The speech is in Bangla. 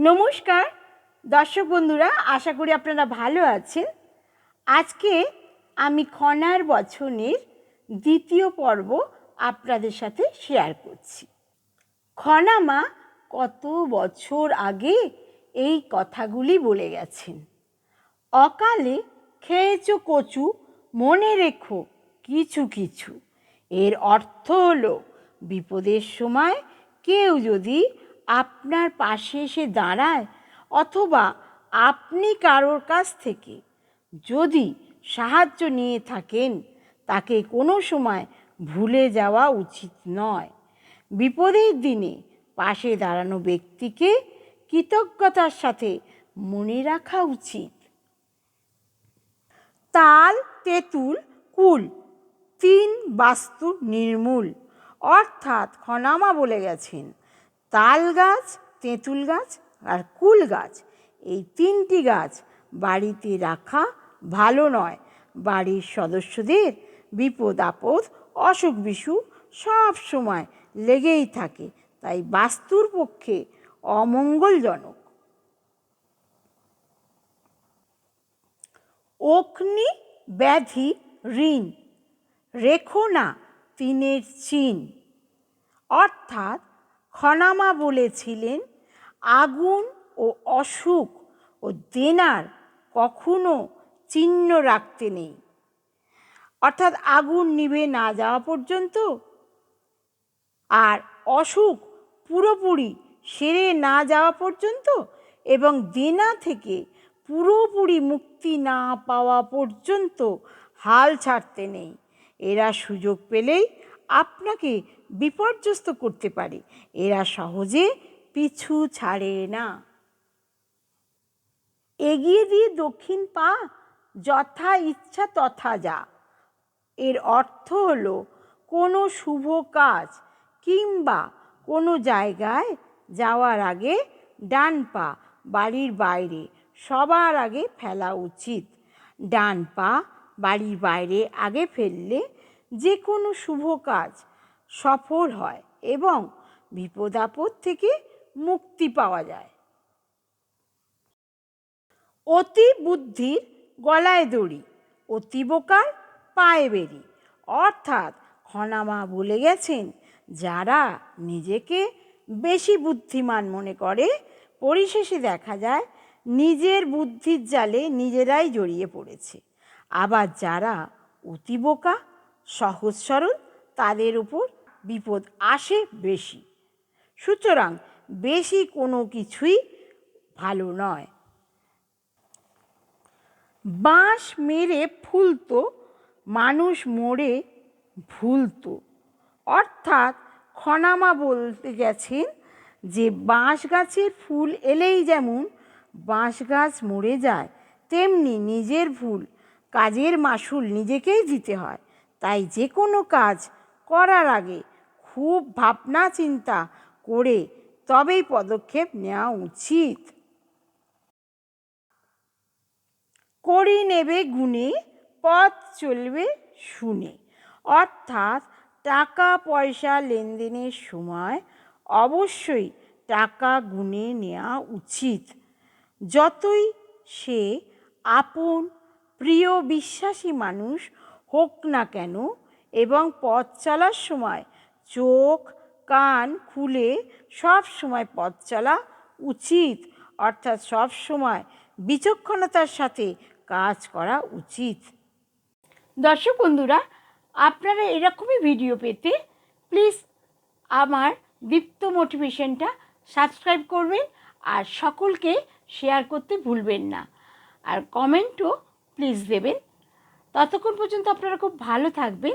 নমস্কার, দর্শক বন্ধুরা, আশা করি আপনারা ভালো আছেন। আজকে আমি খনার বছনের দ্বিতীয় পর্ব আপনাদের সাথে শেয়ার করছি। খনামা কত বছর আগে এই কথাগুলি বলে গেছেন। অকালে খেয়েছো কচু, মনে রেখো কিছু কিছু। এর অর্থ হলো, বিপদের সময় কেউ যদি আপনার পাশে এসে দাঁড়ায় অথবা আপনি কারোর কাছ থেকে যদি সাহায্য নিয়ে থাকেন, তাকে কোনো সময় ভুলে যাওয়া উচিত নয়। বিপদের দিনে পাশে দাঁড়ানো ব্যক্তিকে কৃতজ্ঞতার সাথে মনে রাখা উচিত। তাল, তেঁতুল, কুল তিন বাস্তু নির্মূল, অর্থাৎ খনামা বলে গেছেন। তাল গাছ, তেঁতুল গাছ আর কুল গাছ। এই তিনটি গাছ বাড়িতে রাখা ভালো নয়। বাড়ির সদস্যদের বিপদ, আপদ, অসুখ বিসুখ সব সময় লেগেই থাকে। তাই বাস্তুর পক্ষে অমঙ্গলজনক। অগ্নি ব্যাধি ঋণ, রেখো না তিনের চিন অর্থাৎ খনামা বলেছিলেন, আগুন ও অসুখ ও দেনার কখনো চিহ্ন রাখতে নেই। অর্থাৎ আগুন নিভে না যাওয়া পর্যন্ত আর অসুখ পুরোপুরি সেরে না যাওয়া পর্যন্ত এবং দেনা থেকে পুরোপুরি মুক্তি না পাওয়া পর্যন্ত হাল ছাড়তে নেই। এরা সুযোগ পেলেই আপনাকে বিপর্যস্ত করতে পারে। এরা সহজে পিছু ছাড়ে না। এগিয়ে দিয়ে দক্ষিণ পা যথা ইচ্ছা তথা যা। এর অর্থ হলো কোনো শুভ কাজ কিংবা কোনো জায়গায় যাওয়ার আগে ডান পা বাড়ির বাইরে, সবার আগে ফেলা উচিত। ডান পা বাড়ির বাইরে আগে ফেললে যে কোনো শুভ কাজ সফল হয় এবং বিপদ আপদ থেকে মুক্তি পাওয়া যায়। অতি বুদ্ধির গলায় দড়ি, অতি বোকার পায়ে বেরি অর্থাৎ খনামা বলে গেছেন, যারা নিজেকে বেশি বুদ্ধিমান মনে করে, পরিশেষে দেখা যায় নিজের বুদ্ধির জালে নিজেরাই জড়িয়ে পড়েছে। আবার যারা অতি বোকা সহজ সরল, তাদের উপর বিপদ আসে বেশি। সুতরাং বেশি কোনো কিছুই ভালো নয়। বাঁশ মেরে ফুলতো, মানুষ মোড়ে ভুলতো। অর্থাৎ খনামা বলতে গেছেন যে, বাঁশ গাছের ফুল এলেই যেমন বাঁশ গাছ মরে যায়, তেমনি নিজের ভুল, কাজের মাসুল নিজেকেই দিতে হয়। তাই যে কোনো কাজ করার আগে খুব ভাবনা চিন্তা করে তবেই পদক্ষেপ নেওয়া উচিত। করি নেবে গুণে, পথ চলবে শুনে। অর্থাৎ টাকা পয়সা লেনদেনের সময় অবশ্যই টাকা গুনে নেওয়া উচিত। যতই সে আপন, প্রিয়, বিশ্বাসী মানুষ হোক না কেন এবং পথ চলার সময় চোখ, কান খুলে সব সময় পথ চলা উচিত। অর্থাৎ সব সময় বিচক্ষণতার সাথে কাজ করা উচিত। দর্শক বন্ধুরা, আপনারা এরকমই ভিডিও পেতে প্লিজ আমার দীপ্ত মোটিভেশনটা সাবস্ক্রাইব করবেন আর সকলকে শেয়ার করতে ভুলবেন না। আর কমেন্টও প্লিজ দেবেন। ততক্ষণ পর্যন্ত আপনারা খুব ভালো থাকবেন।